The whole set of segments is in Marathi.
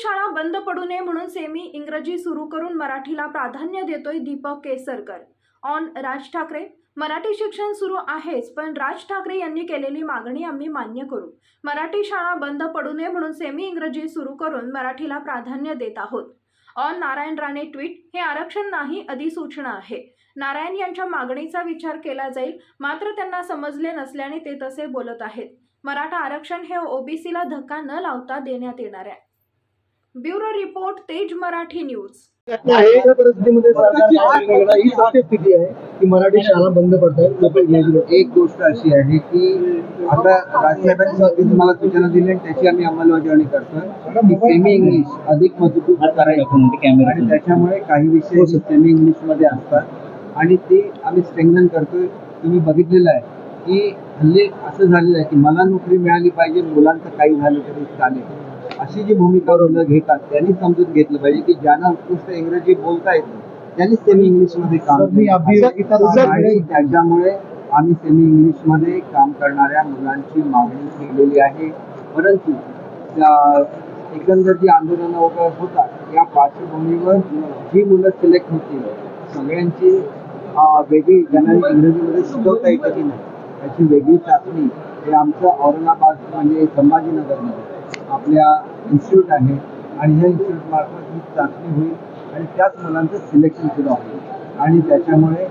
शाळा बंद पडू नये म्हणून सेमी इंग्रजी सुरू करून मराठीला प्राधान्य देतोय दीपक केसरकर. ऑन राज ठाकरे. मराठी शिक्षण सुरू आहेच पण राज ठाकरे यांनी केलेली मागणी आम्ही मान्य करू. मराठी शाळा बंद पडू नये म्हणून सेमी इंग्रजी सुरू करून मराठीला प्राधान्य देत आहोत. ऑन नारायण राणे ट्विट हे आरक्षण नाही अधिसूचना आहे. नारायण यांच्या मागणीचा विचार केला जाईल मात्र त्यांना समजले नसल्याने ते तसे बोलत आहेत. मराठा आरक्षण हे ओबीसीला धक्का न लावता देण्यात येणार आहे. ब्युरो रिपोर्ट तेज मराठी न्यूज. आहे की मराठी शाळा बंद पडतात एक गोष्ट अशी आहे की आता राजसाहेबांनी तुम्हाला सूचना दिली आणि त्याची आम्ही अंमलबजावणी करतोय की सेमी इंग्लिश अधिक मजबूत करायचं. आणि त्याच्यामुळे काही विषय सेमी इंग्लिशमध्ये असतात आणि ते आम्ही स्ट्रेंगन करतोय. तुम्ही बघितलेलं आहे की हल्ली असं झालेलं आहे की मला नोकरी मिळाली पाहिजे मुलांचं काही झालं तरी चालेल. अशी जी भूमिका मुलं घेतात त्यांनी समजून घेतलं पाहिजे की ज्यांना उत्कृष्ट इंग्रजी बोलता येतं त्यांनी सेमी इंग्लिशमध्ये काम केलं. त्याच्यामुळे आम्ही सेमी इंग्लिशमध्ये काम करणाऱ्या मुलांची मागणी केलेली आहे परंतु एकंदर जी आंदोलनं वगैरे होतात या पार्श्वभूमीवर जी मुलं सिलेक्ट होतील सगळ्यांची वेगळी ज्यांना इंग्रजीमध्ये शिकवता येतं की नाही त्याची वेगळी चाचणी हे आमचं औरंगाबाद म्हणजे संभाजीनगरमध्ये आपल्या इन्स्टिट्यूट आहे आणि ह्या इन्स्टिट्यूट मार्फत ही चाचणी होईल आणि त्याच मुलांचं सिलेक्शन सुद्धा होईल. आणि त्याच्यामुळे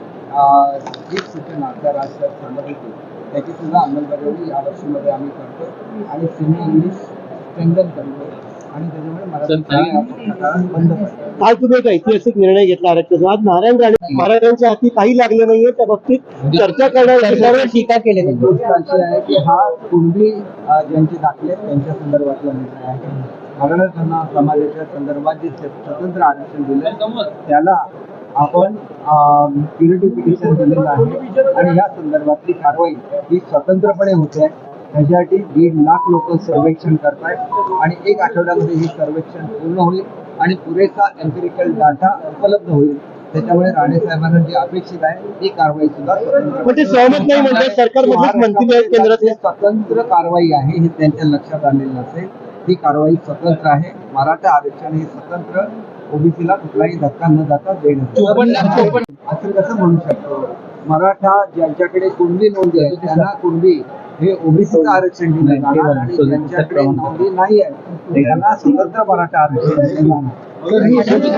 जी सूचना त्या राजसाहेब सांगत होते त्याची सुद्धा अंमलबजावणी या वर्षीमध्ये आम्ही करतो आणि सेमी इंग्लिश स्ट्रेंथन करतो आणि त्याच्यामुळे मराठी शाळा या काळात बंद पडतात आज तुम्ही एक ऐतिहासिक निर्णय घेतला आरक्षण आज नारायण राणे महाराजांच्या हाती काही लागले नाहीये त्या बाबतीत चर्चा करण्यासाठी टीका केली एक गोष्ट अशी आहे की हा अ, ज्यांचे दाखले आहेत त्यांच्या संदर्भातला निर्णय आहे. मराठा समाजाच्या संदर्भात जे स्वतंत्र आरक्षण दिलं त्याला आपण प्युरिटिफिकेशन दिलेलं आहे. आणि या संदर्भातली कारवाई ही स्वतंत्रपणे होते. त्याच्यासाठी दीड लाख लोक सर्वेक्षण करतायत आणि एक आठवड्यामध्ये हे सर्वेक्षण पूर्ण होईल आणि पुरेसा एम्पिरिकल डाटा उपलब्ध होईल. त्याच्यामुळे राणे साहेबांना जे अपेक्षित आहे ती कारवाई सुद्धा स्वतंत्र सहमत नाही म्हणजे कारवाई आहे हे त्यांच्या लक्षात आलेलं नसेल. ही कारवाई स्वतंत्र आहे. मराठा आरक्षण हे स्वतंत्र. ओबीसीला कुठलाही धक्का न जाता देणं. असं कसं म्हणू शकतो? मराठा ज्यांच्याकडे कुणबी नोंदी आहे त्यांना कुणबी हे ओबीसीचं आरक्षण दिलं जाणार आणि ज्यांच्याकडे नोंदी नाही आहे त्यांना स्वतंत्र मराठा आरक्षण दिलं जाणार.